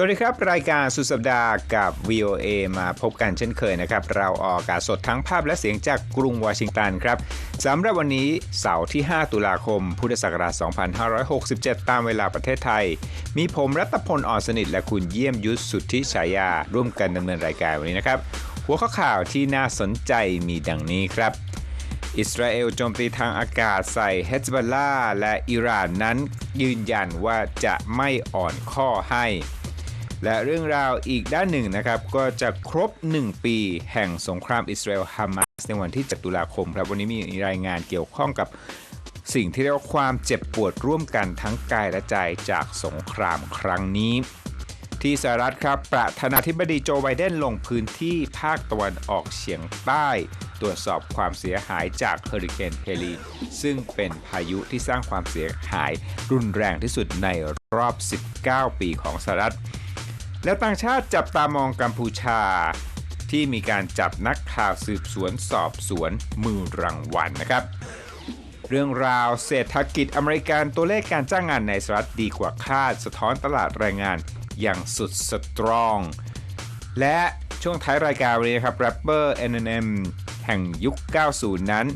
สวัสดีครับ รายการสุดสัปดาห์กับ VOA มาพบกันเช่นเคยนะครับ เราออกอากาศสดทั้งภาพและเสียงจากกรุงวอชิงตันครับสำหรับวันนี้เสาร์ที่ 5 ตุลาคม พุทธศักราช 2567 ตามเวลาประเทศไทย มีผมรัตพลอ่อนสนิท และคุณเยี่ยมยุทธสุทธิฉายา ร่วมกันดำเนินรายการวันนี้นะครับ หัวข้อข่าวที่น่าสนใจมีดังนี้ครับอิสราเอลโจมตีทางอากาศใส่เฮซบอลลาและอิหร่านนั้นยืนยันว่าจะไม่อ่อนข้อให้ และเรื่องราวอีกด้านหนึ่งนะครับ ก็จะครบ 1 ปีแห่งสงครามอิสราเอลฮามาสในวันที่ 7 ตุลาคมครับ วันนี้มีรายงานเกี่ยวข้องกับสิ่งที่เรียกว่าความเจ็บปวดร่วมกันทั้งกายและใจจากสงครามครั้งนี้ ที่สหรัฐครับประธานาธิบดีโจไบเดนลงพื้นที่ภาคตะวันออกเฉียงใต้ ตรวจสอบความเสียหายจากเฮอริเคนเฮลีซึ่งเป็นพายุที่สร้างความเสียหายรุนแรงที่สุดในรอบ 19 ปีของสหรัฐ แล้วต่างชาติจับตามองกัมพูชา ที่มีการจับนักข่าวสืบสวนสอบสวนมือรางวัลนะครับ เรื่องราวเศรษฐกิจอเมริกันตัวเลขการจ้างงานในสหรัฐดีกว่าคาด สะท้อนตลาดแรงงานอย่างสุดสตรอง และช่วงท้ายรายการวันนี้นะครับแรปเปอร์ N&M แห่งยุค 90 นั้น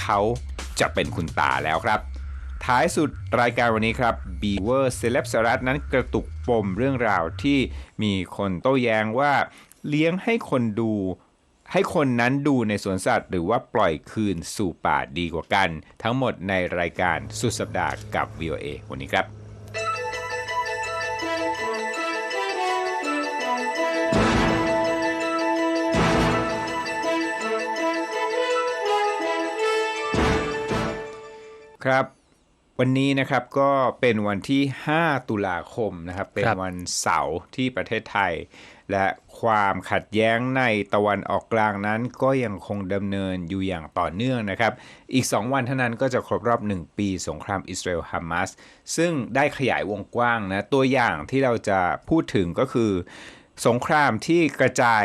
เขาจะเป็นคุณตาแล้วครับ ท้ายสุดรายการวันนี้ครับ Beaver Celeb สหรัฐนั้นกระตุก ปมเรื่องราวที่มีคนโต้แย้งว่าเลี้ยงให้คนดูให้คนนั้นดูในสวนสัตว์ หรือว่าปล่อยคืนสู่ป่าดีกว่ากัน ทั้งหมดในรายการสุดสัปดาห์กับ VOA วันนี้ครับครับ วันนี้นะครับก็เป็นวันที่ 5 ตุลาคมนะครับ เป็นครับวันเสาร์ที่ประเทศไทย และความขัดแย้งในตะวันออกกลางนั้น ก็ยังคงดำเนินอยู่อย่างต่อเนื่องนะครับ อีก 2 วันเท่านั้นก็จะครบรอบ 1 ปีสงครามอิสราเอลฮามาสซึ่งได้ขยายวงกว้างนะ ตัวอย่างที่เราจะพูดถึงก็คือ สงครามที่กระจาย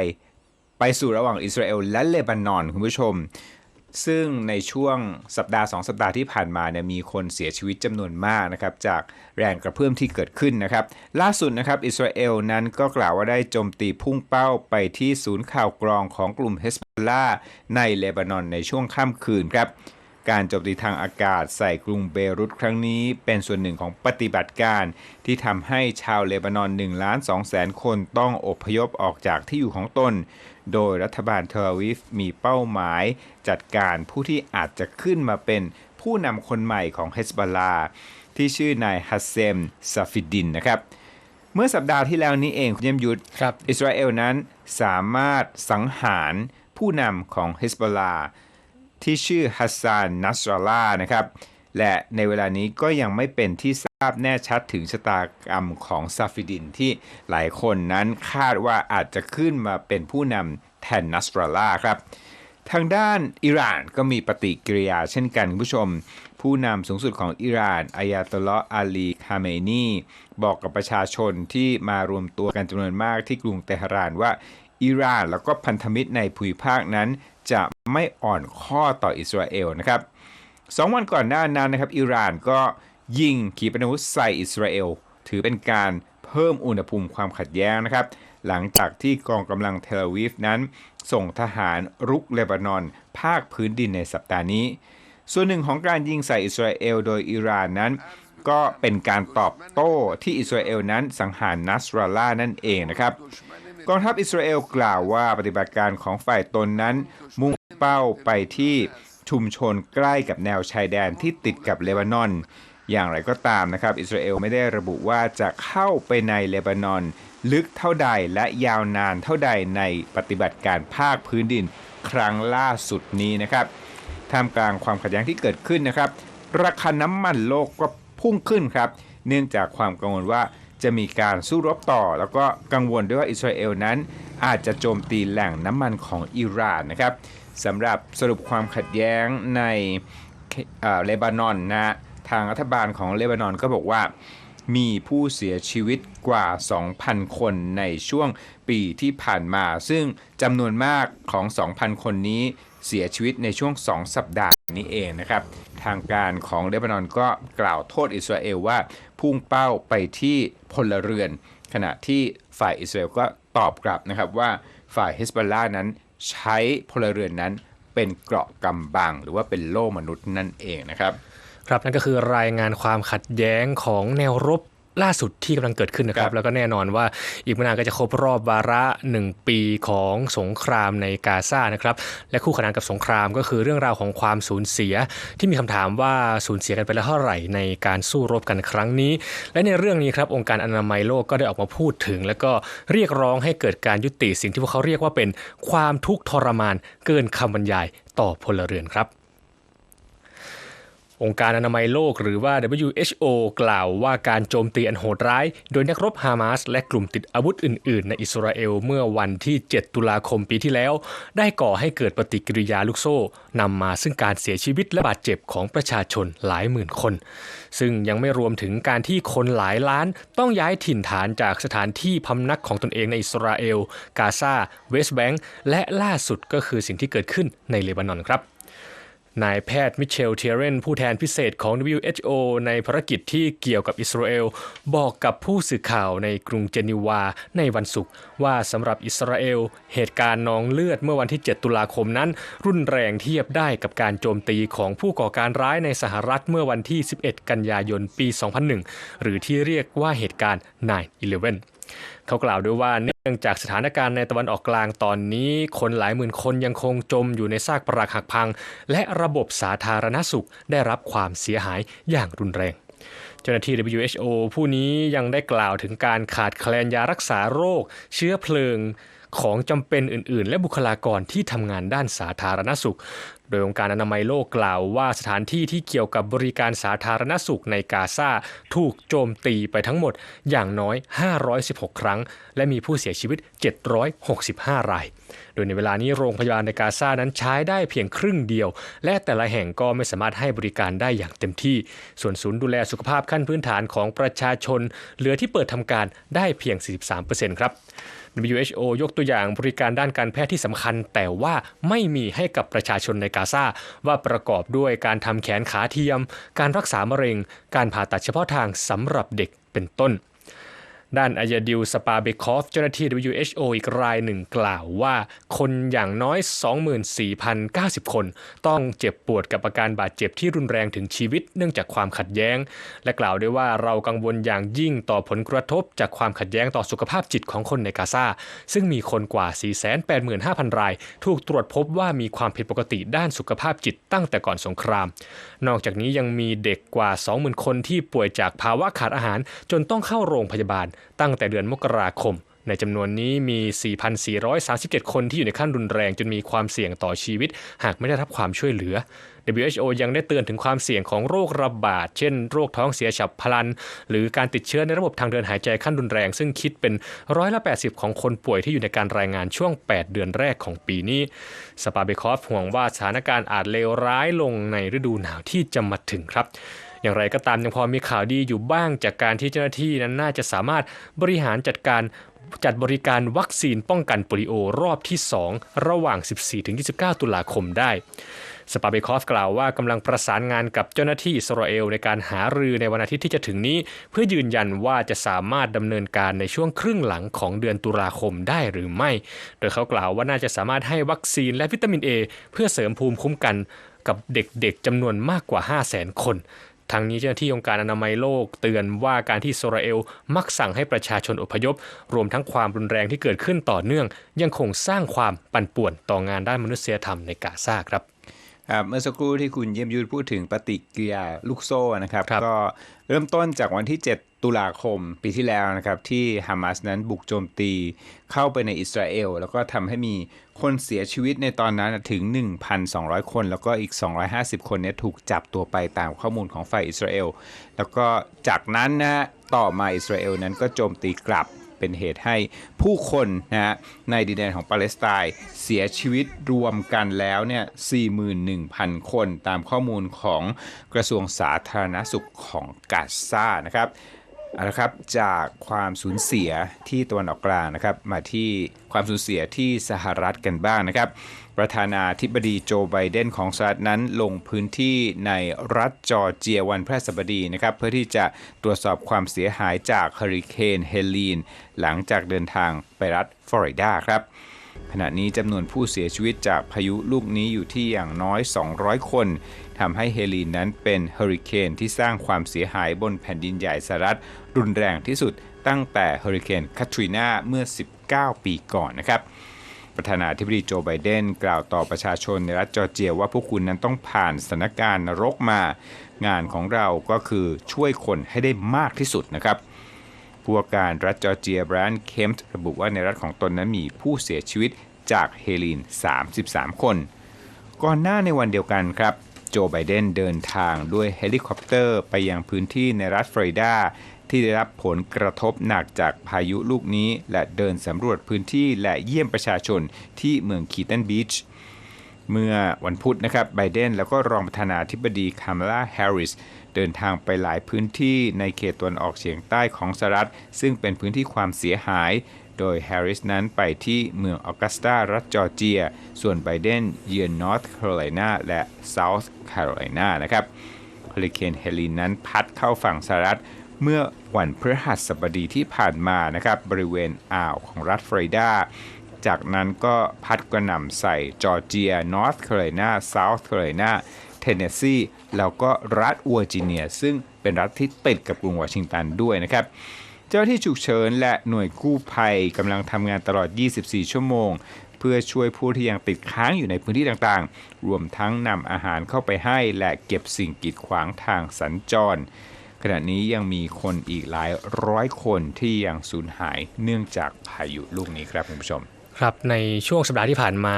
ไปสู่ระหว่างอิสราเอลและเลบานอนคุณผู้ชม ซึ่งในช่วงสัปดาห์ 2 สัปดาห์ที่ผ่านมาเนี่ยมีคนเสียชีวิตจำนวนมากนะครับจากแรงกระเพื่อมที่เกิดขึ้นนะครับ ล่าสุดนะครับอิสราเอลนั้นก็กล่าวว่าได้โจมตีพุ่งเป้าไปที่ศูนย์ข่าวกรองของกลุ่มเฮสบอลลาในเลบานอนในช่วงค่ำคืนครับการโจมตีทางอากาศใส่กรุงเบรุตครั้งนี้ เป็นส่วนหนึ่งของปฏิบัติการ ที่ทำให้ชาวเลบานอน1ล้าน2แสนคนต้องอพยพออกจากที่อยู่ของตน โดยรัฐบาลเทลอาวิฟมีเป้าหมายจัดการผู้ที่อาจจะขึ้นมาเป็นผู้นำคนใหม่ของเฮสบอลลาที่ชื่อนายฮัสเซมซาฟิดินนะครับเมื่อสัปดาห์ที่แล้วนี้เองคุณเยี่ยมยุทธครับอิสราเอลนั้นสามารถสังหารผู้นำของเฮสบอลลาที่ชื่อฮัสซานนัสราลานะครับ และในเวลานี้ก็ยังไม่เป็นที่ทราบแน่ชัดถึงชะตากรรมของซาฟิดินที่หลายคนนั้นคาดว่าอาจจะขึ้นมาเป็นผู้นำแทนนัสราลาครับ ทางด้านอิหร่านก็มีปฏิกิริยาเช่นกันคุณผู้ชม ผู้นำสูงสุดของอิหร่านอายาตลออาลีคาเมนีบอกกับประชาชนที่มารวมตัวกันจำนวนมากที่กรุงเตหะรานว่าอิหร่านแล้วก็พันธมิตรในภูมิภาคนั้น จะไม่อ่อนข้อต่ออิสราเอลนะครับ สองวันก่อนหน้านั้นนะครับ อิหร่านก็ยิงขีปนาวุธใส่อิสราเอล ถือเป็นการเพิ่มอุณหภูมิความขัดแย้งนะครับ หลังจากที่กองกำลังเทลอาวีฟนั้น ส่งทหารรุกเลบานอน ภาคพื้นดินในสัปดาห์นี้ ส่วนหนึ่งของการยิงใส่อิสราเอลโดยอิหร่านนั้น ก็เป็นการตอบโต้ที่อิสราเอลนั้นสังหารนัสราลานั่นเองนะครับกองทัพอิสราเอลกล่าวว่าปฏิบัติการของฝ่ายตนนั้น มุ่งเป้าไปที่ ชุมชนใกล้กับแนวชายแดนที่ติดกับเลบานอน อย่างไรก็ตามนะครับ อิสราเอลไม่ได้ระบุว่าจะเข้าไปในเลบานอน ลึกเท่าใดและยาวนานเท่าใดในปฏิบัติการภาคพื้นดินครั้งล่าสุดนี้นะครับท่ามกลางความขัดแย้งที่เกิดขึ้นนะครับ ราคาน้ำมันโลกก็พุ่งขึ้นครับ เนื่องจากความกังวลว่าจะมีการสู้รบต่อ แล้วก็กังวลด้วยว่าอิสราเอลนั้นอาจจะโจมตีแหล่งน้ำมันของอิหร่านนะครับ สำหรับสรุปความขัดแย้งในเลบานอนนะฮะทางรัฐบาลของเลบานอนก็บอกว่ามีผู้เสียชีวิตกว่า 2,000 คนในช่วงปีที่ผ่านมา ซึ่งจำนวนมากของ 2,000 คนนี้เสียชีวิตในช่วง 2 สัปดาห์นี้เองนะครับ ทางการของเลบานอนก็กล่าวโทษอิสราเอลว่า พุ่งเป้าไปที่พลเรือน ขณะที่ฝ่ายอิสราเอลก็ตอบกลับนะครับว่าฝ่ายฮิสบอลลานั้น ใช้พลเรือนนั้นเป็นเกราะกำบัง หรือว่าเป็นโล่มนุษย์นั่นเองนะครับ ครับนั่นก็คือรายงานความขัดแย้งของแนวรบ ล่าสุดที่กำลังเกิดขึ้นนะครัครับบแล้วก็แน่นอนว่าอีกไม่นานก็จะครบรอบวาระ 1 ปีของสงครามในกาซานะครับ และคู่ขนานกับสงครามก็คือเรื่องราวของความสูญเสีย ที่มีคำถามว่าสูญเสียกันไปแล้วเท่าไหร่ในการสู้รบกันครั้งนี้ และในเรื่องนี้ครับองค์การอนามัยโลกก็ได้ออกมาพูดถึง แล้วก็เรียกร้องให้เกิดการยุติสิ่งที่พวกเขาเรียกว่าเป็นความทุกข์ทรมานเกินคำบรรยายต่อพลเรือนครับ องค์การอนามัยโลกหรือว่า WHO กล่าวว่าการโจมตีอันโหดร้าย โดยนักรบฮามาสและกลุ่มติดอาวุธอื่น ๆ ในอิสราเอลเมื่อวันที่ 7 ตุลาคมปีที่แล้ว ได้ก่อให้เกิดปฏิกิริยาลูกโซ่นำมาซึ่งการเสียชีวิตและบาดเจ็บของประชาชนหลายหมื่นคน ซึ่งยังไม่รวมถึงการที่คนหลายล้านต้องย้ายถิ่นฐานจากสถานที่พำนักของตนเองในอิสราเอล กาซา เวสต์แบงก์และล่าสุดก็คือสิ่งที่เกิดขึ้นในเลบานอนครับ นายแพทย์มิเชลเทียเรนผู้แทนพิเศษของ WHO ในภารกิจที่เกี่ยวกับอิสราเอล บอกกับผู้สื่อข่าวในกรุงเจนีวาในวันศุกร์ว่าสำหรับอิสราเอล เหตุการณ์นองเลือดเมื่อวันที่ 7 ตุลาคมนั้น รุนแรงเทียบได้กับการโจมตีของผู้ก่อการร้ายในสหรัฐเมื่อวันที่ 11 กันยายนปี 2001 หรือที่เรียกว่าเหตุการณ์ 9/11 เขากล่าวด้วยว่าเนื่องจากสถานการณ์ในตะวันออกกลางตอนนี้ คนหลายหมื่นคนยังคงจมอยู่ในซากปรักหักพัง และระบบสาธารณสุขได้รับความเสียหายอย่างรุนแรงเจ้าหน้าที่ WHO ผู้นี้ยังได้กล่าวถึงการขาดแคลนยารักษาโรค เชื้อเพลิงของจำเป็นอื่น ๆ และบุคลากรที่ทำงานด้านสาธารณสุข โดยองค์การอนามัยโลกกล่าวว่าสถานที่ที่เกี่ยวกับบริการสาธารณสุขในกาซาถูกโจมตีไปทั้งหมดอย่างน้อย 516 ครั้ง และมีผู้เสียชีวิต 765 รายโดยในเวลานี้โรงพยาบาลในกาซานั้นใช้ได้เพียงครึ่งเดียว และแต่ละแห่งก็ไม่สามารถให้บริการได้อย่างเต็มที่ ส่วนศูนย์ดูแลสุขภาพขั้นพื้นฐานของประชาชน เหลือที่เปิดทำการได้เพียง 43%ครับ WHO ยกตัวอย่างบริการด้านการแพทย์ที่สำคัญ แต่ว่าไม่มีให้กับประชาชนในกาซาว่าประกอบด้วยการทำแขนขาเทียม การรักษามะเร็ง การผ่าตัดเฉพาะทางสำหรับเด็กเป็นต้น ด้านอายาดิลสปาเบคอฟเจ้าหน้าที่ WHO อีกรายหนึ่งกล่าวว่า คนอย่างน้อย 24,090 คน ต้องเจ็บปวดกับอาการบาดเจ็บที่รุนแรงถึงชีวิตเนื่องจากความขัดแย้ง และกล่าวด้วยว่าเรากังวลอย่างยิ่งต่อผลกระทบจากความขัดแย้งต่อสุขภาพจิตของคนในกาซาซึ่งมีคนกว่า 485,000 ราย ถูกตรวจพบว่ามีความผิดปกติด้านสุขภาพจิตตั้งแต่ก่อนสงคราม นอกจากนี้ยังมีเด็กกว่า 20,000 คนที่ป่วยจากภาวะขาดอาหารจนต้องเข้าโรงพยาบาลตั้งแต่เดือนมกราคม ในจำนวนนี้มี 4,437 คนที่อยู่ในขั้นรุนแรงจนมีความเสี่ยงต่อชีวิต หากไม่ได้รับความช่วยเหลือ WHO ยังได้เตือนถึงความเสี่ยงของโรคระบาด เช่น โรคท้องเสียฉับพลัน หรือการติดเชื้อในระบบทางเดินหายใจขั้นรุนแรง ซึ่งคิดเป็นร้อยละ 80 ของคนป่วยที่อยู่ในการรายงานช่วง 8 เดือนแรกของปีนี้ สปาเบคอฟห่วงว่าสถานการณ์อาจเลวร้ายลงในฤดูหนาวที่จะมาถึงครับ อย่างไรก็ตามยังพอมีข่าวดีอยู่บ้างจากการที่เจ้าหน้าที่นั้นน่าจะสามารถบริหารจัดการจัดบริการวัคซีนป้องกันโปลิโอรอบที่ 2 ระหว่าง 14-29 ตุลาคมได้สปาเบคอฟกล่าวว่ากำลังประสานงานกับเจ้าหน้าที่อิสราเอลในการหารือในวันอาทิตย์ที่จะถึงนี้ เพื่อยืนยันว่าจะสามารถดำเนินการในช่วงครึ่งหลังของเดือนตุลาคมได้หรือไม่ โดยเขากล่าวว่าน่าจะสามารถให้วัคซีนและวิตามิน A เพื่อเสริมภูมิคุ้มกันกับเด็กๆจำนวนมากกว่า 5 0 0 0 0 0 คน ทางนี้เจ้าหน้าที่องค์การอนามัยโลกเตือนว่าการที่อิสราเอลมักสั่งให้ประชาชนอพยพ รวมทั้งความรุนแรงที่เกิดขึ้นต่อเนื่อง ยังคงสร้างความปั่นป่วนต่องานด้านมนุษยธรรมในกาซาครับครับ เมื่อสักครู่ที่คุณเยี่ยมยุทธพูดถึงปฏิกิริยาลูกโซ่นะครับครับก็เริ่มต้นจากวันที่ 7 ตุลาคมปีที่แล้วนะครับที่ฮามาสนั้นบุกโจมตีเข้าไปในอิสราเอล แล้วก็ทำให้มีคนเสียชีวิตในตอนนั้นถึง 1,200 คน แล้วก็อีก 250 คนเนี่ยถูกจับตัวไปตามข้อมูลของฝ่ายอิสราเอล แล้วก็จากนั้นนะฮะต่อมาอิสราเอลนั้นก็โจมตีกลับ เป็นเหตุให้ผู้คนนะฮะในดินแดนของปาเลสไตน์เสียชีวิตรวมกันแล้วเนี่ย 41,000 คนตามข้อมูลของกระทรวงสาธารณสุขของกาซานะครับเอาละครับจากความสูญเสียที่ตะวันออกกลางนะครับ มาที่ความสูญเสียที่สหรัฐกันบ้างนะครับ ประธานาธิบดีโจไบเดนของสหรัฐนั้นลงพื้นที่ในรัฐจอร์เจียวันพฤหัสบดีนะครับเพื่อที่จะตรวจสอบความเสียหายจากเฮอริเคนเฮลีนหลังจากเดินทางไปรัฐฟลอริดาครับขณะนี้จำนวนผู้เสียชีวิตจากพายุลูกนี้อยู่ที่อย่างน้อย 200 คนทำให้เฮลีนนั้นเป็นเฮอริเคนที่สร้างความเสียหายบนแผ่นดินใหญ่สหรัฐรุนแรงที่สุดตั้งแต่เฮอริเคนคาทรีนาเมื่อ 19 ปีก่อนนะครับ ประธานาธิบดีโจไบเดนกล่าวต่อประชาชนในรัฐจอร์เจียว่าพวกคุณนั้นต้องผ่านสถานการณ์นรกมา งานของเราก็คือช่วยคนให้ได้มากที่สุดนะครับผู้ว่าการรัฐจอร์เจียแบรนด์เคมต์ระบุว่าในรัฐของตนนั้นมีผู้เสียชีวิตจากเฮลีน33 คน ก่อนหน้าในวันเดียวกันครับ โจไบเดนเดินทางด้วยเฮลิคอปเตอร์ไปยังพื้นที่ในรัฐฟลอริดา ที่ได้รับผลกระทบหนักจากพายุลูกนี้ และเดินสำรวจพื้นที่และเยี่ยมประชาชนที่เมืองคีตันบีชเมื่อวันพุธนะครับไบเดนแล้วก็รองประธานาธิบดีคามาลาแฮร์ริสเดินทางไปหลายพื้นที่ในเขตตะวันออกเฉียงใต้ของสหรัฐ ซึ่งเป็นพื้นที่ความเสียหาย โดยแฮร์ริสนั้นไปที่เมืองออกัสตารัฐจอร์เจีย ส่วนไบเดนเยือนนอร์ทแคโรไลนาและเซาท์แคโรไลนานะครับเฮอริเคนเฮลีนนั้นพัดเข้าฝั่งสหรัฐ เมื่อวันพฤหัสบดีที่ผ่านมานะครับบริเวณอ่าวของรัฐฟลอริดา จากนั้นก็พัดกระหน่ำใส่จอร์เจีย นอร์ทแคโรไลนาเซาท์แคโรไลนาเทนเนสซีแล้วก็รัฐเวอร์จิเนีย ซึ่งเป็นรัฐที่ติดกับกรุงวอชิงตันด้วยนะครับเจ้าหน้าที่ฉุกเฉินและหน่วยกู้ภัยกำลังทำงานตลอด 24 ชั่วโมง เพื่อช่วยผู้ที่ยังติดค้างอยู่ในพื้นที่ต่างๆ รวมทั้งนำอาหารเข้าไปให้และเก็บสิ่งกีดขวางทางสัญจร ขณะนี้ยังมีคนอีกหลายร้อยคนที่ยังสูญหายเนื่องจากพายุลูกนี้ครับคุณผู้ชมครับในช่วงสัปดาห์ที่ผ่านมา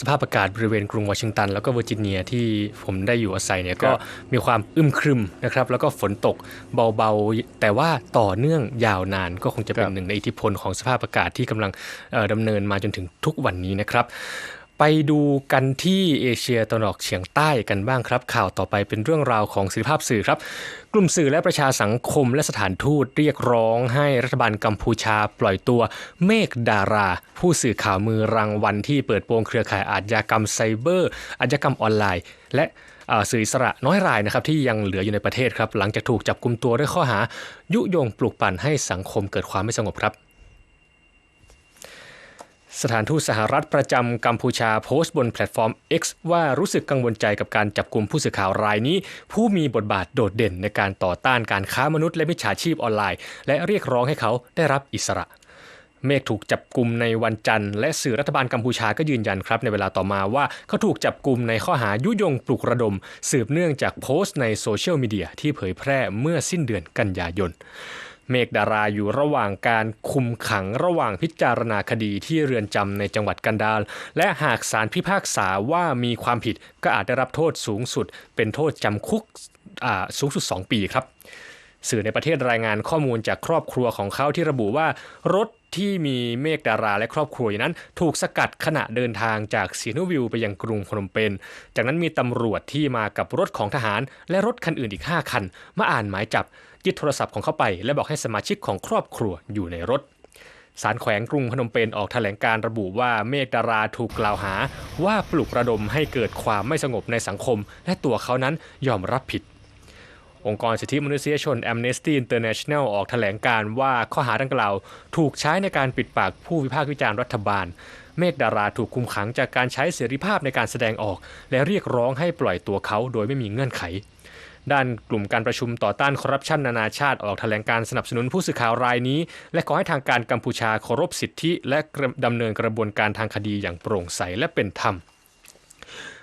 สภาพอากาศบริเวณกรุงวอชิงตัน แล้วก็เวอร์จิเนียที่ผมได้อยู่อาศัยเนี่ยก็มีความอึมครึมนะครับแล้วก็ฝนตกเบาๆ แต่ว่าต่อเนื่องยาวนานก็คงจะเป็คนรับหนึ่งในอิทธิพลของสภาพอากาศที่กำลังเอ่อดำเนินมาจนถึงทุกวันนี้นะครับ ไปดูกันที่เอเชียตะวันออกเฉียงใต้กันบ้างครับ ข่าวต่อไปเป็นเรื่องราวของสื่อภาพสื่อครับ กลุ่มสื่อและประชาสังคมและสถานทูตเรียกร้องให้รัฐบาลกัมพูชาปล่อยตัวเมฆดารา ผู้สื่อข่าวมือรางวัลที่เปิดโปงเครือข่ายอาชญากรรมไซเบอร์อาชญากรรมออนไลน์ และสื่ออิสระน้อยรายนะครับที่ยังเหลืออยู่ในประเทศครับ หลังจากถูกจับกลุ่มตัวด้วยข้อหา ยุยงปลุกปั่นให้สังคมเกิดความไม่สงบครับ สถานทูตสหรัฐประจำกัมพูชาโพสต์บนแพลตฟอร์ม X ว่ารู้สึกกังวลใจกับการจับกลุ่มผู้สื่อข่าวรายนี้ ผู้มีบทบาทโดดเด่นในการต่อต้านการค้ามนุษย์และมิจฉาชีพออนไลน์ และเรียกร้องให้เขาได้รับอิสระ เมฆถูกจับกลุ่มในวันจันทร์และสื่อรัฐบาลกัมพูชาก็ยืนยันครับในเวลาต่อมาว่าเขาถูกจับกลุ่มในข้อหายุยงปลุกระดม สืบเนื่องจากโพสต์ในโซเชียลมีเดียที่เผยแพร่เมื่อสิ้นเดือนกันยายน เมฆดาราอยู่ระหว่างการคุมขังระหว่างพิจารณาคดีที่เรือนจำในจังหวัดกันดารและหากศาลพิพากษาว่ามีความผิดก็อาจได้รับโทษสูงสุด เป็นโทษจำคุกสูงสุด 2 ปีครับ สื่อในประเทศรายงานข้อมูลจากครอบครัวของเขาที่ระบุว่ารถที่มีเมฆดาราและครอบครัวอยู่นั้น ถูกสกัดขณะเดินทางจากซีโนวิลไปยังกรุงพนมเปญ จากนั้นมีตำรวจที่มากับรถของทหาร และรถคันอื่นอีก 5 คัน มาอ่านหมายจับ ยึดโทรศัพท์ของเขาไป และบอกให้สมาชิกของครอบครัวอยู่ในรถศาลแขวงกรุงพนมเปญออกแถลงการระบุว่าเมฆดาราถูกกล่าวหา ว่าปลุกระดมให้เกิดความไม่สงบในสังคม และตัวเขานั้นยอมรับผิด องค์กรสิทธิมนุษยชน Amnesty International ออกแถลงการว่าข้อหาดังกล่าว ถูกใช้ในการปิดปากผู้วิพากษ์วิจารณ์รัฐบาล เมฆดาราถูกคุมขังจากการใช้เสรีภาพในการแสดงออก และเรียกร้องให้ปล่อยตัวเขาโดยไม่มีเงื่อนไข ด้านกลุ่มการประชุมต่อต้านคอร์รัปชันนานาชาติออกแถลงการสนับสนุนผู้สื่อข่าวรายนี้ และขอให้ทางการกัมพูชาเคารพสิทธิ และดำเนินกระบวนการทางคดีอย่างโปร่งใสและเป็นธรรม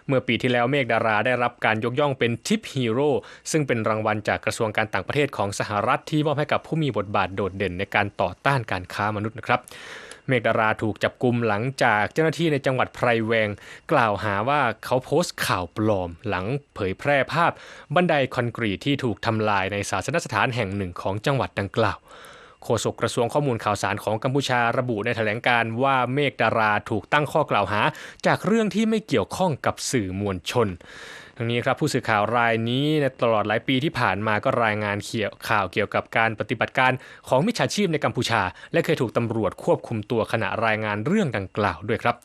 เมื่อปีที่แล้วเมฆดาราได้รับการยกย่องเป็นทิปฮีโร่ซึ่งเป็นรางวัลจากกระทรวงการต่างประเทศของสหรัฐที่มอบให้กับผู้มีบทบาทโดดเด่นในการต่อต้านการค้ามนุษย์นะครับ เมฆดาราถูกจับกลุมหลังจากเจ้าหน้าที่ในจังหวัดไพรแวง กล่าวหาว่าเขาโพสต์ข่าวปลอม หลังเผยแพร่ภาพบันไดคอนกรีตที่ถูกทำลายในศาสนสถานแห่งหนึ่งของจังหวัดดังกล่าวโฆษกกระทรวงข้อมูลข่าวสารของกัมพูชาระบุในแถลงการว่าเมฆดาราถูกตั้งข้อกล่าวหา จากเรื่องที่ไม่เกี่ยวข้องกับสื่อมวลชน ทั้งนี้ครับผู้สื่อข่าวรายนี้ในตลอดหลายปีที่ผ่านมาก็รายงานเขียวข่าวเกี่ยวกับการปฏิบัติการของมิจฉาชีพในกัมพูชา และเคยถูกตำรวจควบคุมตัวขณะรายงานเรื่องดังกล่าวด้วยครับ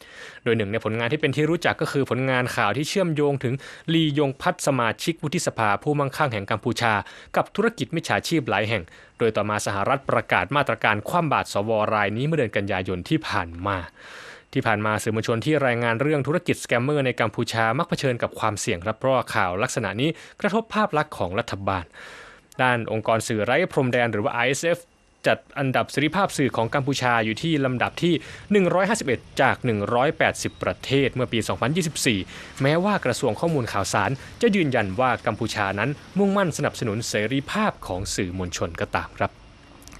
โดยหนึ่งในผลงานที่เป็นที่รู้จักก็คือผลงานข่าวที่เชื่อมโยงถึงลียงพัฒสมาชิกวุฒิสภาผู้มั่งคั่งแห่งกัมพูชา กับธุรกิจมิจฉาชีพหลายแห่ง โดยต่อมาสหรัฐประกาศมาตรการคว่ำบาตรสวรายนี้เมื่อเดือนกันยายนที่ผ่านมา ที่ผ่านมาสื่อมวลชนที่รายงานเรื่องธุรกิจสแกมเมอร์ในกัมพูชามักเผชิญกับความเสี่ยงครับเพราะข่าวลักษณะนี้กระทบภาพลักษณ์ของรัฐบาล ด้านองค์กรสื่อไร้พรมแดนหรือว่า ISF จัดอันดับเสรีภาพสื่อของกัมพูชาอยู่ที่ลำดับที่ 151 จาก 180 ประเทศเมื่อปี 2024 แม้ว่ากระทรวงข้อมูลข่าวสาร จะยืนยันว่ากัมพูชานั้นมุ่งมั่นสนับสนุนเสรีภาพของสื่อมวลชนก็ตามครับ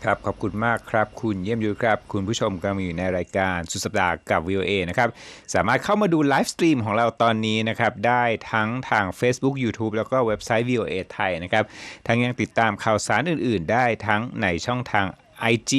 ครับขอบคุณมากครับ คุณเยี่ยมยุครับ คุณผู้ชมกำลังอยู่ในรายการสุดสัปดาห์กับ VOA นะครับ สามารถเข้ามาดูไลฟ์สตรีมของเราตอนนี้นะครับ ได้ทั้งทาง Facebook YouTube แล้วก็เว็บไซต์ VOA ไทยนะครับ ทั้งยังติดตามข่าวสารอื่น ๆ ได้ทั้งในช่องทาง IG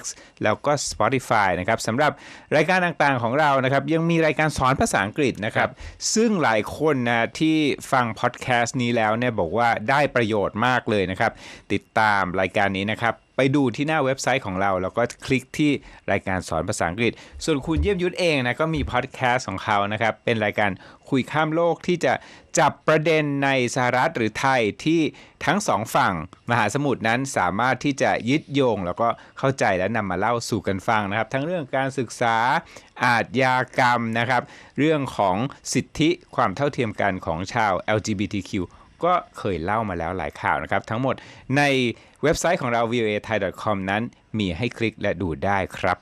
X แล้วก็ Spotify นะครับสำหรับรายการต่างๆของเรานะครับ ยังมีรายการสอนภาษาอังกฤษนะครับ ซึ่งหลายคนนะที่ฟังพอดแคสต์นี้แล้วเนี่ยบอกว่าได้ประโยชน์มากเลยนะครับ ติดตามรายการนี้นะครับ ไปดูที่หน้าเว็บไซต์ของเรา แล้วก็คลิกที่รายการสอนภาษาอังกฤษ ส่วนคุณเยี่ยมยุทธเองนะก็มีพอดแคสต์ของเขานะครับ เป็นรายการ คุยข้ามโลกที่จะจับประเด็นในสหรัฐหรือไทยที่ทั้งสองฝั่งมหาสมุทรนั้นสามารถที่จะยึดโยง แล้วก็เข้าใจและนำมาเล่าสู่กันฟังนะครับ ทั้งเรื่องการศึกษาอาทยากรรมนะครับ เรื่องของสิทธิความเท่าเทียมกันของชาว LGBTQ ก็เคยเล่ามาแล้วหลายข่าวนะครับ ทั้งหมดในเว็บไซต์ของเรา voa thai com นั้นมีให้คลิกและดูได้ครับ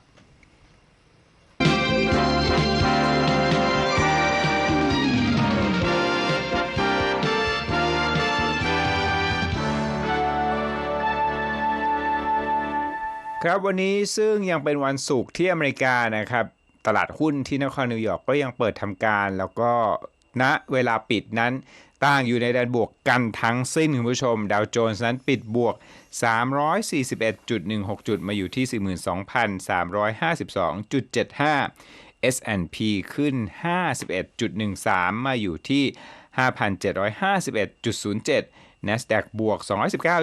ครับวันนี้ซึ่งยังเป็นวันศุกร์ที่อเมริกานะครับ ตลาดหุ้นที่นครนิวยอร์กก็ยังเปิดทำการแล้วก็ณเวลาปิดนั้นต่างอยู่ในแดนบวกกันทั้งสิ้นคุณผู้ชม ดาวโจนส์นั้นปิดบวก 341.16 จุดมาอยู่ที่ 42,352.75 S&P ขึ้น 51.13 มาอยู่ที่ 5,751.07 NASDAQ บวก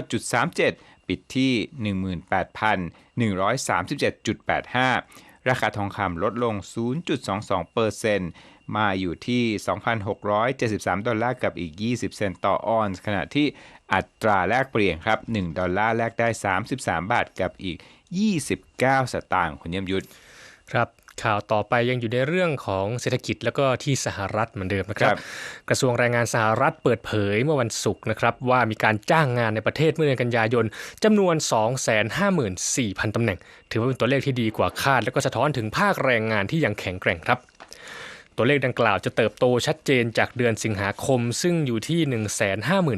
219.37 ปิดที่ 18,137.85 ราคาทองคำลดลง 0.22เซนมาอยู่ที่ 2,673 ดอลลาร์กับอีก 20 เซนต์ต่อออนซ์ ขณะที่อัตราแลกเปลี่ยนครับ 1 ดอลลาร์แลกได้ 33 บาทกับอีก 29 สตางค์คุณเยี่ยมยุทธครับ ข่าวต่อไปยังอยู่ในเรื่องของเศรษฐกิจแล้วก็ที่สหรัฐเหมือนเดิมนะครับครับ กระทรวงแรงงานสหรัฐเปิดเผยเมื่อวันศุกร์นะครับว่ามีการจ้างงานในประเทศเมื่อเดือนกันยายนจำนวน 254,000ตำแหน่ง ถือว่าเป็นตัวเลขที่ดีกว่าคาด และก็สะท้อนถึงภาคแรงงานที่ยังแข็งแกร่งครับ ตัวเลขดังกล่าวจะเติบโตชัดเจนจากเดือนสิงหาคมซึ่งอยู่ที่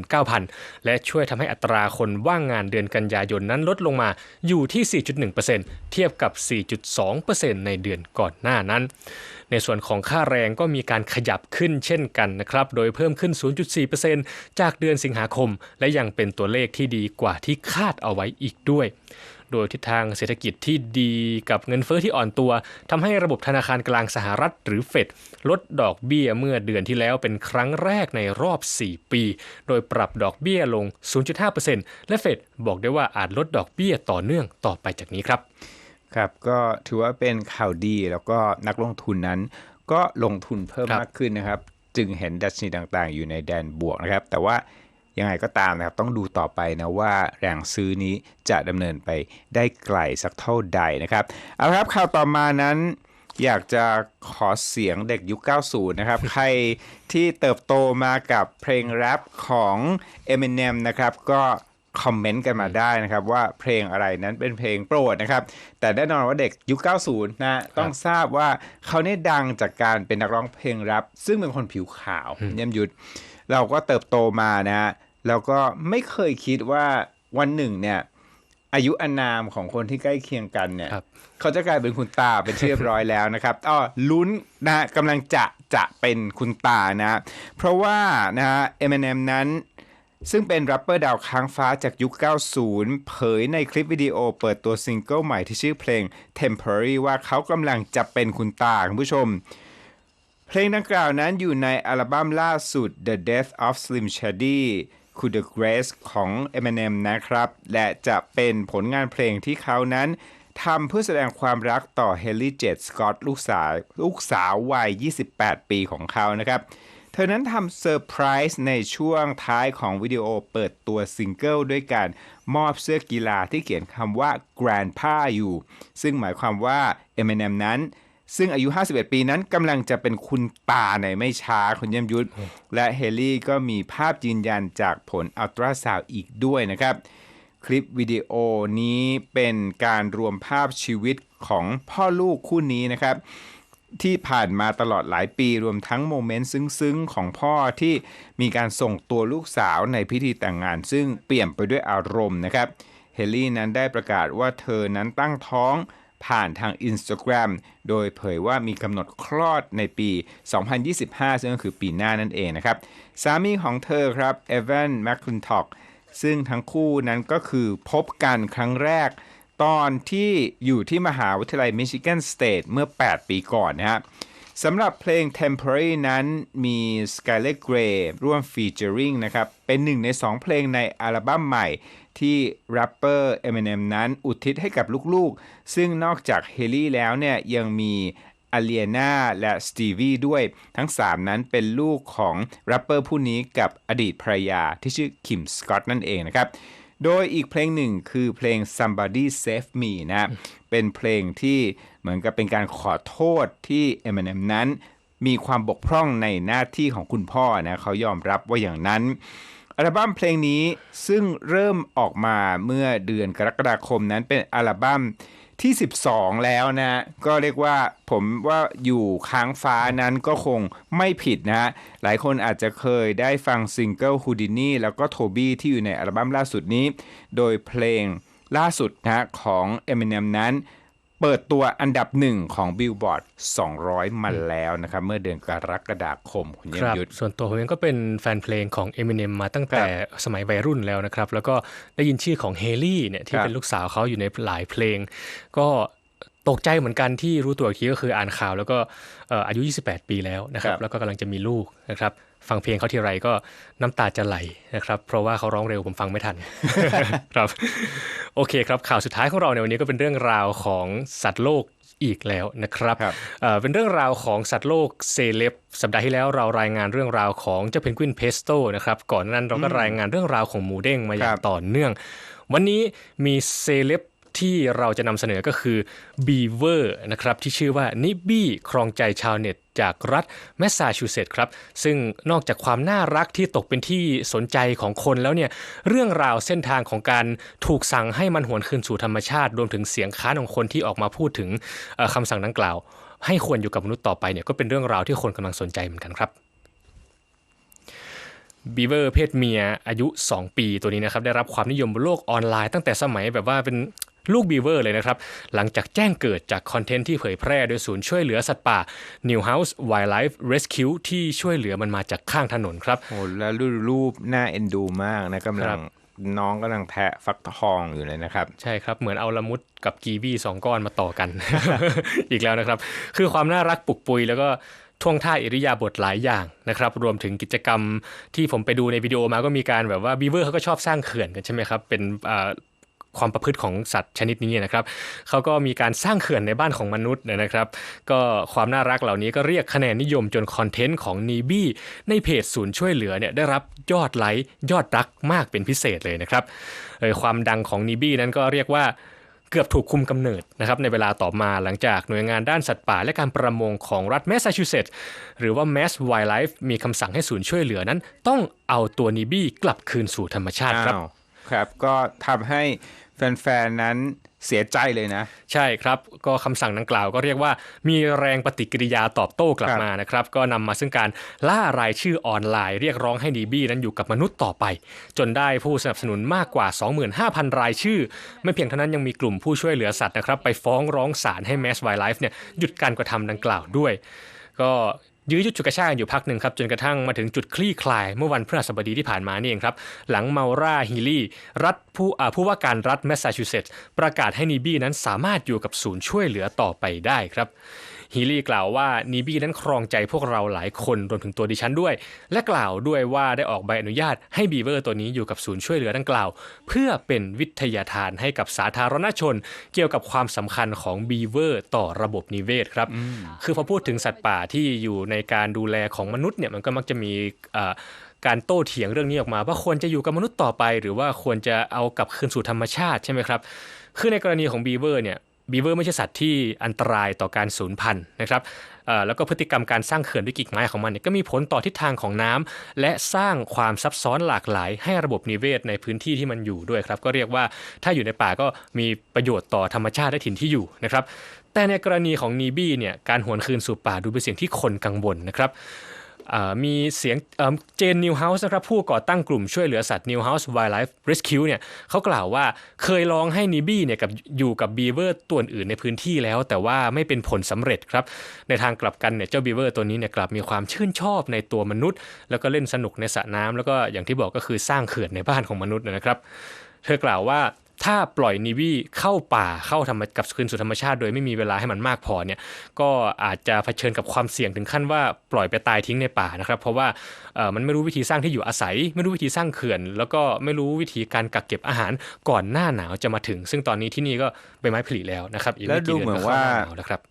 159,000 และช่วยทำให้อัตราคนว่างงานเดือนกันยายนนั้นลดลงมาอยู่ที่ 4.1%เทียบกับ 4.2%ในเดือนก่อนหน้านั้น ในส่วนของค่าแรงก็มีการขยับขึ้นเช่นกันนะครับ โดยเพิ่มขึ้น 0.4%จากเดือนสิงหาคม และยังเป็นตัวเลขที่ดีกว่าที่คาดเอาไว้อีกด้วย โดยทิศทางเศรษฐกิจที่ดีกับเงินเฟ้อที่อ่อนตัวทำให้ระบบธนาคารกลางสหรัฐหรือเฟดลดดอกเบี้ยเมื่อเดือนที่แล้วเป็นครั้งแรกในรอบ 4 ปี โดยปรับดอกเบี้ยลง 0.5%และเฟดบอกได้ว่าอาจลดดอกเบี้ยต่อเนื่องต่อไปจากนี้ครับ ครับก็ถือว่าเป็นข่าวดีแล้วก็นักลงทุนนั้น ก็ลงทุนเพิ่มครับมากขึ้นนะครับ จึงเห็นดัชนีต่างๆ อยู่ในแดนบวกนะครับ แต่ว่า ยังไงก็ตามนะครับต้องดูต่อไปนะว่าแรงซื้อนี้จะดำเนินไปได้ไกลสักเท่าใดนะครับเอาละครับข่าวต่อมานั้นอยากจะขอเสียงเด็กยุค 90 นะครับ ใครที่เติบโตมากับเพลงแรปของ Eminem นะครับ ก็คอมเมนต์กันมาได้นะครับ ว่าเพลงอะไรนั้นเป็นเพลงโปรดนะครับ แต่แน่นอนว่าเด็กยุค 90 นะ ต้องทราบว่าเขาเนี่ยดังจากการเป็นนักร้องเพลงแรปซึ่งเป็นคนผิวขาวเยี่ยมยุทธเราก็เติบโตมานะฮะ แล้วก็ไม่เคยคิดว่าวันหนึ่งเนี่ย อายุอานามของคนที่ใกล้เคียงกันเนี่ยครับเขาจะกลายเป็นคุณตาเป็นที่เรียบร้อยแล้วนะครับอ้อลุ้นนะกำลังจะจะเป็นคุณตานะ เพราะว่านะฮะ Eminem นั้นซึ่งเป็นแรปเปอร์ดาวค้างฟ้าจากยุค 90 เผยในคลิปวิดีโอเปิดตัวซิงเกิลใหม่ที่ชื่อเพลง Temporary ว่าเขากำลังจะเป็นคุณตาคุณผู้ชม เพลงดังกล่าวนั้นอยู่ในอัลบั้มล่าสุด The Death of Slim Shady Could the Grace ของ Eminem นะครับ และจะเป็นผลงานเพลงที่เขานั้นทำเพื่อแสดงความรักต่อเฮลลี่เจตสกอตลูกสาวลูกสาววัย 28 ปีของเขานะครับ เธอนั้นทำเซอร์ไพรส์ในช่วงท้ายของวิดีโอเปิดตัวซิงเกิลด้วยการมอบเสื้อกีฬาที่เขียนคำว่า Grandpa อยู่ ซึ่งหมายความว่า Eminem นั้น ซึ่งอายุ 51 ปีนั้นกำลังจะเป็นคุณตาในไม่ช้าคุณเยี่ยมยุทธและเฮลี่ก็มีภาพยืนยันจากผลอัลตราซาวด์อีกด้วยนะครับ คลิปวิดีโอนี้เป็นการรวมภาพชีวิตของพ่อลูกคู่นี้นะครับ ที่ผ่านมาตลอดหลายปีรวมทั้งโมเมนต์ซึ้งๆ ของพ่อที่มีการส่งตัวลูกสาวในพิธีแต่งงาน ซึ่งเปี่ยมไปด้วยอารมณ์นะครับเฮลลี่นั้นได้ประกาศว่าเธอนั้นตั้งท้อง ผ่านทาง Instagram โดยเผยว่ามีกำหนดคลอดในปี 2025 ซึ่งก็คือปีหน้านั่นเองนะครับ สามีของเธอครับเอเวนแมคคินท็อกซึ่งทั้งคู่นั้นก็คือพบกันครั้งแรก ตอนที่อยู่ที่มหาวิทยาลัยมิชิแกนสเตทเมื่อ 8 ปีก่อนนะฮะสำหรับเพลง Temporary นั้นมี Skylar Grey ร่วมฟีเจอริงนะครับ เป็นหนึ่งใน 2 เพลงในอัลบั้มใหม่ ที่แรปเปอร์ Eminem นั้นอุทิศให้กับลูกๆ ซึ่งนอกจากเฮลี่แล้วเนี่ยยังมีอเลียนาและสตีวีด้วยทั้ง 3 นั้นเป็นลูกของแรปเปอร์ผู้นี้กับอดีตภรรยาที่ชื่อคิมสกอตนั่นเองนะครับ โดยอีกเพลงหนึ่งคือเพลง Somebody Save Me นะเป็นเพลงที่เหมือนกับเป็นการขอโทษที่ Eminem นั้นมีความบกพร่องในหน้าที่ของคุณพ่อนะเขายอมรับว่าอย่างนั้น อัลบั้มเพลงนี้ซึ่งเริ่มออกมาเมื่อเดือนกรกฎาคมนั้นเป็นอัลบั้มที่ 12 แล้วนะ ก็เรียกว่าผมว่าอยู่ค้างฟ้านั้นก็คงไม่ผิดนะ หลายคนอาจจะเคยได้ฟังซิงเกิล Houdini แล้วก็ Toby ที่อยู่ในอัลบั้มล่าสุดนี้ โดยเพลงล่าสุดนะของ Eminem นั้น เปิดตัวอันดับหนึ่งของ Billboard 200 มาแล้วนะครับ เมื่อเดือนกรกฎาคมคุณเยี่ยคมรับยุทธส่วนตัวผมเองก็เป็นแฟนเพลงของ Eminem มาตั้งแต่สมัยวัยรุ่นแล้วนะครับ แล้วก็ได้ยินชื่อของเฮลี่เนี่ยที่ครับเป็นลูกสาวเขาอยู่ในหลายเพลง ก็ตกใจเหมือนกันที่รู้ตัวอีกทีก็คืออ่านข่าว แล้วก็เอ่ออายุ 28 ปีแล้วนะครับ แล้วก็กำลังจะมีลูกนะครับ ฟังเพลงเขาทีไรก็น้ำตาจะไหลนะครับ เพราะว่าเขาร้องเร็วผมฟังไม่ทันครับ โอเคครับข่าวสุดท้ายของเราในวันนี้ก็เป็นเรื่องราวของสัตว์โลกอีกแล้วนะครับครับเอ่อเป็นเรื่องราวของสัตว์โลกเซเลบสัปดาห์ที่แล้วเรารายงานเรื่องราวของเจ้าเพนกวินเพสโตนะครับก่อนหนานั้นเราก็รายงานเรื่องราวของหมูเด้งมาอย่าคงรับต่อเนื่อง วันนี้มีเซเลบ ที่เราจะนำเสนอก็คือบีเวอร์นะครับที่ชื่อว่านิบบี้ครองใจชาวเน็ตจากรัฐแมสซาชูเซตส์ครับ ซึ่งนอกจากความน่ารักที่ตกเป็นที่สนใจของคนแล้วเนี่ย เรื่องราวเส้นทางของการถูกสั่งให้มันหวนคืนสู่ธรรมชาติ รวมถึงเสียงค้านของคนที่ออกมาพูดถึงคำสั่งดังกล่าว ให้ควรอยู่กับมนุษย์ต่อไปเนี่ยก็เป็นเรื่องราวที่คนกำลังสนใจเหมือนกันครับบีเวอร์เพศเมียอายุ 2 ปีตัวนี้นะครับได้รับความนิยมบนโลกออนไลน์ตั้งแต่สมัยแบบว่าเป็น ลูกบีเวอร์เลยนะครับ หลังจากแจ้งเกิดจากคอนเทนต์ที่เผยแพร่โดยศูนย์ช่วยเหลือสัตว์ป่า New House Wildlife Rescue ที่ช่วยเหลือมันมาจากข้างถนนครับโอ้แล้วรูปรูปน่าเอ็นดูมากนะกำคลัรังบน้องกำลังแทะฟักทองอยู่เลยนะครับ ใช่ครับเหมือนเอาละมุดกับกีวีสองก้อนมาต่อกัน อีกแล้วนะครับ คือความน่ารักปลุกปุยแล้วก็ท่วงท่าอิริยาบถหลายอย่างนะครับ รวมถึงกิจกรรมที่ผมไปดูในวิดีโอมาก็มีการแบบว่าบีเวอร์เขาก็ชอบสร้างเขื่อนกันใช่ไหมครับ เป็นอ่า ความประพฤติของสัตว์ชนิดนี้นะครับเขาก็มีการสร้างเขื่อนในบ้านของมนุษย์นะครับ ก็ความน่ารักเหล่านี้ก็เรียกคะแนนนิยมจนคอนเทนต์ของนีบี้ในเพจศูนย์ช่วยเหลือเนี่ยได้รับยอดไลค์ยอดรักมากเป็นพิเศษเลยนะครับความดังของนีบี้นั้นก็เรียกว่าเกือบถูกคุมกำเนิดนะครับในเวลาต่อมาหลังจากหน่วยงานด้านสัตว์ป่าและการประมงของรัฐแมสซาชูเซตส์หรือว่า Mass Wildlife มีคำสั่งให้ศูนย์ช่วยเหลือนั้น ต้องเอาตัวนีบี้กลับคืนสู่ธรรมชาติครับครับ ก็ทำให้ แฟนๆนั้นเสียใจเลยนะ ใช่ครับก็คำสั่งดังกล่าวก็เรียกว่ามีแรงปฏิกิริยาตอบโต้กลับบมานะครับ ก็นำมาซึ่งการล่ารายชื่อออนไลน์ เรียกร้องให้นีบี้นั้นอยู่กับมนุษย์ต่อไป จนได้ผู้สนับสนุนมากกว่า 25,000 รายชื่อ ไม่เพียงเท่านั้นยังมีกลุ่มผู้ช่วยเหลือสัตว์นะครับ ไปฟ้องร้องศาลให้ Mass Wildlife เนี่ยหยุดการกระทำดังกล่าวด้วย ก็ ยื้อยุดฉุกกระชากกันอยู่พักหนึ่งครับจนกระทั่งมาถึงจุดคลี่คลายเมื่อวันพฤหัสบดีที่ผ่านมานี่เองครับ หลังเมาราฮิลี่รัฐผู้อาผู้ว่าการรัฐแมสซาชูเซตส์ประกาศให้นีบี้นั้นสามารถอยู่กับศูนย์ช่วยเหลือต่อไปได้ครับ ฮีลี่กล่าวว่านีบี้นั้นครองใจพวกเราหลายคนรวมถึงตัวดิฉันด้วย และกล่าวด้วยว่าได้ออกใบอนุญาตให้บีเวอร์ตัวนี้อยู่กับศูนย์ช่วยเหลือดังกล่าว เพื่อเป็นวิทยาทานให้กับสาธารณชน เกี่ยวกับความสำคัญของบีเวอร์ต่อระบบนิเวศครับ คือพอพูดถึงสัตว์ป่าที่อยู่ในการดูแลของมนุษย์เนี่ยมันก็มักจะมีการโต้เถียงเรื่องนี้ออกมา ว่าควรจะอยู่กับมนุษย์ต่อไป หรือว่าควรจะเอากลับคืนสู่ธรรมชาติใช่ไหมครับคือในกรณีของบีเวอร์เนี่ย บีเวอร์ไม่ใช่สัตว์ที่อันตรายต่อการสูญพันธุ์นะครับแล้วก็พฤติกรรมการสร้างเขื่อนด้วยกิ่งไม้ของมันเนี่ยก็มีผลต่อทิศทางของน้ำและสร้างความซับซ้อนหลากหลาย ให้ระบบนิเวศในพื้นที่ที่มันอยู่ด้วยครับ ก็เรียกว่าถ้าอยู่ในป่าก็มีประโยชน์ต่อธรรมชาติและถิ่นที่อยู่นะครับแต่ในกรณีของนีบี้เนี่ยการหวนคืนสู่ป่าดูเป็นสิ่งที่คนกังวลนะครับ มีเสียงเจนนิวเฮาส์นะครับผู้ก่อตั้งกลุ่มช่วยเหลือสัตว์ New House Wildlife Rescue เนี่ยเขากล่าวว่าเคยลองให้นีบี้เนี่ยกับอยู่กับบีเวอร์ตัวอื่นในพื้นที่แล้ว แต่ว่าไม่เป็นผลสำเร็จครับ ในทางกลับกันเนี่ยเจ้าบีเวอร์ตัวนี้เนี่ยกลับมีความชื่นชอบในตัวมนุษย์ แล้วก็เล่นสนุกในสระน้ำแล้วก็อย่างที่บอกก็คือสร้างเขื่อนในบ้านของมนุษย์นะครับ เธอกล่าวว่า ถ้าปล่อยนีวีเข้าป่าเข้าธรรมกับคืนสู่ธรรมชาติโดยไม่มีเวลาให้มันมากพอเนี่ยก็อาจจะเผชิญกับความเสี่ยงถึงขั้นว่าปล่อยไปตายทิ้งในป่านะครับ เพราะว่าเอ่อมันไม่รู้วิธีสร้างที่อยู่อาศัย ไม่รู้วิธีสร้างเขื่อน แล้วก็ไม่รู้วิธีการกักเก็บอาหารก่อนหน้าหนาวจะมาถึง ซึ่งตอนนี้ที่นี่ก็ใบไม้ผลิแล้วนะครับอีกแล้วไม่กี่ดูเดือนเหมือนก็เข้าว่าหน้าหนาวแล้วครับ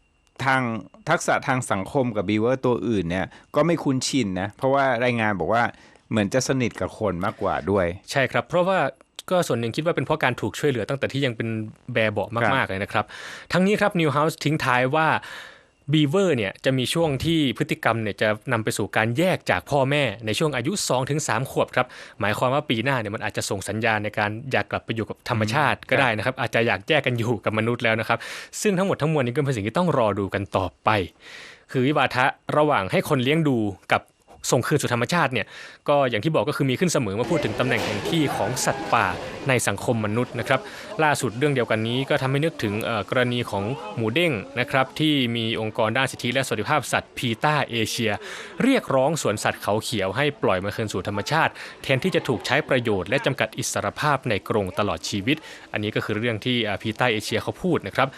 ทางทักษะทางสังคมกับบีเวอร์ตัวอื่นเนี่ยก็ไม่คุ้นชินนะเพราะว่ารายงานบอกว่าเหมือนจะสนิทกับคนมากกว่าด้วย ใช่ครับ เพราะว่า ก็ส่วนหนึ่งคิดว่าเป็นเพราะการถูกช่วยเหลือตั้งแต่ที่ยังเป็นแบร์เบาะมากๆเลยนะครับ ทั้งนี้ครับนิวเฮาส์ทิ้งท้ายว่าบีเวอร์เนี่ยจะมีช่วงที่พฤติกรรมเนี่ยจะนำไปสู่การแยกจากพ่อแม่ในช่วงอายุ 2-3 ขวบครับ หมายความว่าปีหน้าเนี่ยมันอาจจะส่งสัญญาณในการอยากกลับไปอยู่กับธรรมชาติก็ได้นะครับ อาจจะอยากแยกกันอยู่กับมนุษย์แล้วนะครับ ซึ่งทั้งหมดทั้งมวลนี้ก็เป็นสิ่งที่ต้องรอดูกันต่อไป คือวิวาทะระหว่างให้คนเลี้ยงดูกับ ส่งคืนสู่ธรรมชาติเนี่ยก็อย่างที่บอกก็คือมีขึ้นเสมอมื่อพูดถึงตำแหน่งแห่งที่ของสัตว์ป่าในสังคมมนุษย์นะครับล่าสุดเรื่องเดียวกันนี้ก็ทำให้นึกถึงกรณีของหมูเด้งนะครับที่มีองค์กรด้านสิทธิและสวัสดิภาพสัตว์พีตาเอเชีย เรียกร้องสวนสัตว์เขาเขียวให้ปล่อยมาคืนสู่ธรรมชาติ แทนที่จะถูกใช้ประโยชน์และจำกัดอิสรภาพในกรงตลอดชีวิต อันนี้ก็คือเรื่องที่พีตาเอเชียเขาพูดนะครับ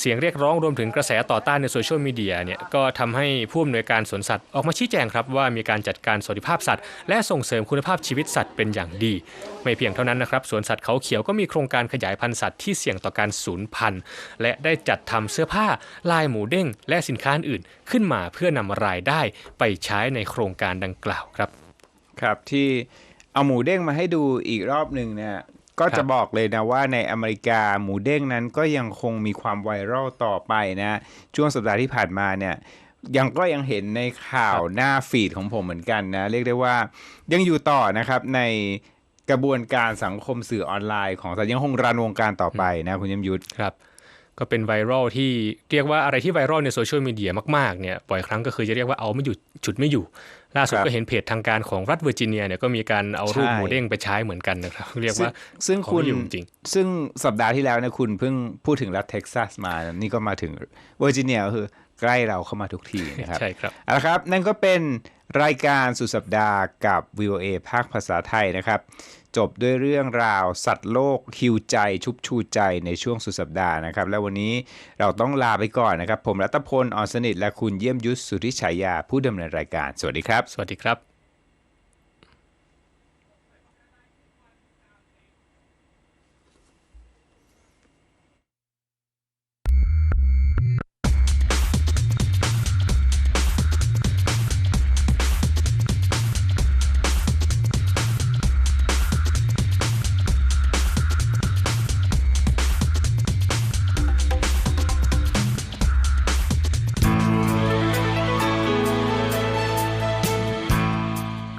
เสียงเรียกร้องรวมถึงกระแสต่อต้านในโซเชียลมีเดียเนี่ยก็ทำให้ผู้อำนวยการสวนสัตว์ออกมาชี้แจงครับว่ามีการจัดการสวัสดิภาพสัตว์ และส่งเสริมคุณภาพชีวิตสัตว์เป็นอย่างดี ไม่เพียงเท่านั้นนะครับสวนสัตว์เขาเขียวก็มีโครงการขยายพันธุ์สัตว์ที่เสี่ยงต่อการสูญพันธุ์ และได้จัดทำเสื้อผ้า ลายหมูเด้ง และสินค้าอื่นขึ้นมาเพื่อนำรายได้ไปใช้ในโครงการดังกล่าวครับ ครับที่เอาหมูเด้งมาให้ดูอีกรอบหนึ่งเนี่ย ก็ครัจะบบอกเลยนะว่าในอเมริกาหมูเด้งนั้นก็ยังคงมีความไวรัลต่อไปนะ ช่วงสัปดาห์ที่ผ่านมาเนี่ยยังก็ยังเห็นในข่าวหน้าฟีดของผมเหมือนกันนะ เรียกได้ว่ายังอยู่ต่อนะครับในกระบวนการสังคมสื่อออนไลน์ของสัตว์ยังคงรันวงการต่อไปนะคุณยมยุทธครับ ก็เป็นไวรัลที่เรียกว่าอะไรที่ไวรัลในโซเชียลมีเดียมากๆเนี่ยบ่อยครั้งก็คือจะเรียกว่าเอาไม่อยู่ฉุดไม่อยู่ ล่าสุดครับก็เห็นเพจทางการของรัฐเวอร์จิเนียเนี่ยก็มีการเอารูปใช่หมูเด้งไปใช้เหมือนกันนะครับ เรียกซึ่งว่าซึ่งของคุณไม่อยู่จริง ซึ่งสัปดาห์ที่แล้วเนะคุณเพิ่งพูดถึงรัฐเท็กซัสมา นี่ก็มาถึงเวอร์จิเนียก็คือใกล้เราเข้ามาทุกทีนะครับใช่ครับเอาละครับ นั่นก็เป็นรายการสุดสัปดาห์กับ VOA ภาคภาษาไทยนะครับ จบด้วยเรื่องราวสัตว์โลกฮิวใจชุบชูใจในช่วงสุดสัปดาห์นะครับ และวันนี้เราต้องลาไปก่อนนะครับ ผมรัตพลอ่อนสนิทและคุณเยี่ยมยุทธสุทธิฉายาผู้ดำเนินรายการ สวัสดีครับ สวัสดีครับ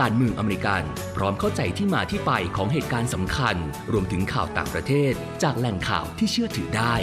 การเมืองอเมริกัน พร้อมเข้าใจที่มาที่ไปของเหตุการณ์สำคัญ รวมถึงข่าวต่างประเทศ จากแหล่งข่าวที่เชื่อถือได้